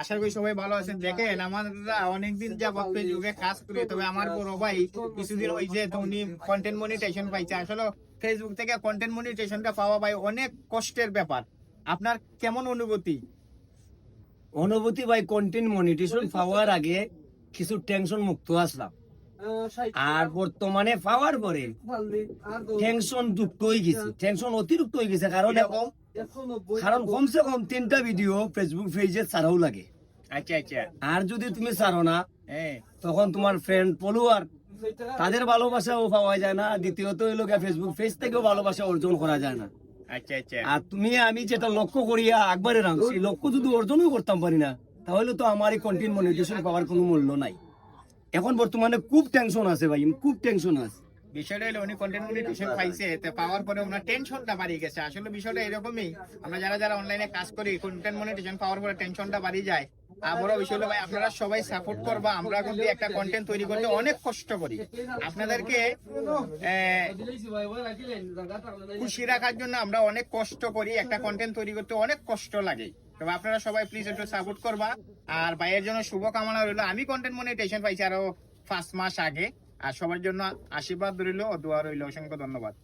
আশা করি সবাই ভালো আছেন। দেখেন আমরা অনেকদিন যাবত ফেসবুকে কাজ করি তবে আমার বড় ভাই কিছুদিন ওই যে উনি কন্টেন্ট মনিটেশন পাইছে। আসলে ফেসবুক থেকে কন্টেন্ট মনিটেশনটা পাওয়া ভাই অনেক কষ্টের ব্যাপার। আপনার কেমন অনুভূতি? অনুভূতি ভাই কন্টেন্ট মনিটেশন পাওয়ার আগে কিছু টেনশন মুক্ত আসলাম। আর বর্তমানে পাওয়ার পরে টেনশন যুক্ত হয়ে গেছে। টেনশন অতিরিক্ত হয়ে গেছে কারণ এরকম? কারণ কমসে কম তিনটা ভিডিও ফেসবুক পেজে ছাড়াও লাগে। আচ্ছা আচ্ছা। আর যদি তুমি ছাড়ো না তখন তোমার ফ্রেন্ড ফলোয়ার তাদের ভালোবাসাও পাওয়া যায় না। দ্বিতীয়ত হইল ফেসবুক পেজ থেকেও ভালোবাসা অর্জন করা যায় না। আচ্ছা আচ্ছা। আর তুমি আমি যেটা লক্ষ্য করিয়া একবারে রাখছি লক্ষ্য যদি অর্জনও করতাম পারি না তাহলে তো আমার এই কন্টেন্ট মনিটেশন পাওয়ার কোনো মূল্য নাই। এখন বর্তমানে খুব টেনশন আছে ভাই খুব টেনশন আছে। বিষয়টা হলো উনি মনিটেশন পাইছে তো পাওয়ার পরে ওনার টেনশনটা বাড়িয়ে গেছে। আসলে বিষয়টা এরকমই আমরা যারা যারা অনলাইনে কাজ করি কন্টেন্ট মনিটেশন পাওয়ার পরে টেনশনটা বাড়িয়ে যায়। আর বড় বিষয় হলো ভাই আপনারা সবাই সাপোর্ট করবা আমরা কিন্তু একটা কন্টেন্ট তৈরি করতে অনেক কষ্ট করি। আপনাদেরকে খুশি রাখার জন্য আমরা অনেক কষ্ট করি একটা কন্টেন্ট তৈরি করতে অনেক কষ্ট লাগে। তবে আপনারা সবাই প্লিজ একটু সাপোর্ট করবা। আর ভাইয়ের জন্য শুভকামনা রইল আমি কন্টেন্ট মনিটেশন পাইছি আরও পাঁচ মাস আগে। আর সবার জন্য আশীর্বাদ রইল ও দোয়া রইল। অসংখ্য ধন্যবাদ।